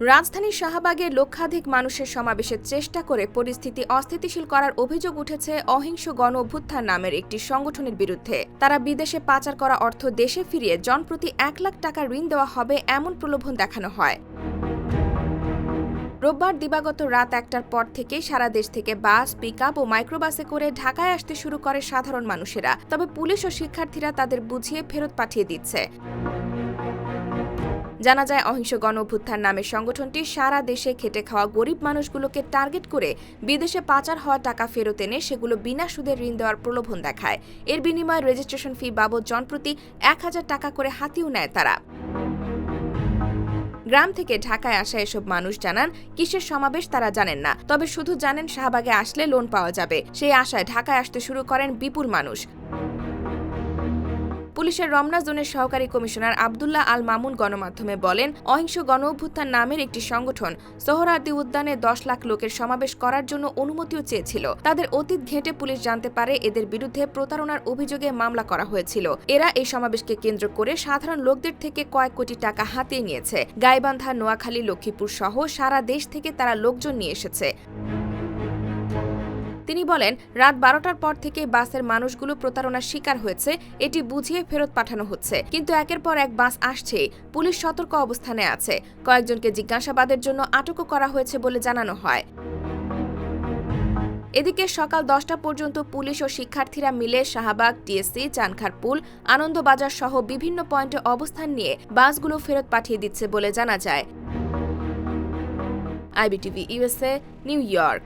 রাজধানীর শাহবাগে লক্ষাধিক মানুষের সমাবেশের চেষ্টা করে পরিস্থিতি অস্থিতিশীল করার অভিযোগ উঠেছে অহিংস গণ অভ্যুত্থান নামের একটি সংগঠনের বিরুদ্ধে। তারা বিদেশে পাচার করা অর্থ দেশে ফিরিয়ে জনপ্রতি এক লাখ টাকা ঋণ দেওয়া হবে এমন প্রলোভন দেখানো হয়। রোববার দিবাগত রাত একটার পর থেকেই সারা দেশ থেকে বাস পিক ও মাইক্রোবাসে করে ঢাকায় আসতে শুরু করে সাধারণ মানুষেরা। তবে পুলিশ ও শিক্ষার্থীরা তাদের বুঝিয়ে ফেরত পাঠিয়ে দিচ্ছে। জানা যায়, অহিংস গণ অভ্যুত্থান নামের সংগঠনটি সারা দেশে খেটে খাওয়া গরিব মানুষগুলোকে টার্গেট করে বিদেশে পাচার হওয়া টাকা ফেরত এনে সেগুলো বিনা সুদে ঋণ দেওয়ার প্রলোভন দেখায়। এর বিনিময়ে রেজিস্ট্রেশন ফি বাবদ জনপ্রতি এক হাজার টাকা করে হাতিয়েও নেয় তারা। গ্রাম থেকে ঢাকায় আসা এসব মানুষ জানান, কিসের সমাবেশ তারা জানেন না, তবে শুধু জানেন শাহবাগে আসলে লোন পাওয়া যাবে। সেই আশায় ঢাকায় আসতে শুরু করেন বিপুল মানুষ। পুলিশের রমনা জোনের সহকারী কমিশনার আবদুল্লাহ আল মামুন গণমাধ্যমে বলেন, অহিংস গণ অভ্যুত্থান নামের একটি সংগঠন সোহরার্দি উদ্যানে দশ লাখ লোকের সমাবেশ করার জন্য অনুমতিও চেয়েছিল। তাদের অতীত ঘেঁটে পুলিশ জানতে পারে এদের বিরুদ্ধে প্রতারণার অভিযোগে মামলা করা হয়েছিল। এরা এই সমাবেশকে কেন্দ্র করে সাধারণ লোকদের থেকে কয়েক কোটি টাকা হাতিয়ে নিয়েছে। গাইবান্ধা, নোয়াখালী, লক্ষ্মীপুর সহ সারা দেশ থেকে তারা লোকজন নিয়ে এসেছে। তিনি বলেন, রাত বারোটার পর থেকে বাসের মানুষগুলো প্রতারণার শিকার হয়েছে, এটি বুঝিয়ে ফেরত পাঠানো হচ্ছে। কিন্তু একের পর এক বাস আসছে, পুলিশ সতর্ক অবস্থানে আছে। কয়েকজনকে জিজ্ঞাসাবাদের জন্য আটকও করা হয়েছে বলে জানানো হয়। এদিকে সকাল দশটা পর্যন্ত পুলিশ ও শিক্ষার্থীরা মিলে শাহবাগ, টিএসসি চানখার পুল আনন্দবাজার সহ বিভিন্ন পয়েন্টে অবস্থান নিয়ে বাসগুলো ফেরত পাঠিয়ে দিচ্ছে বলে জানা যায়। IBTV USA New York.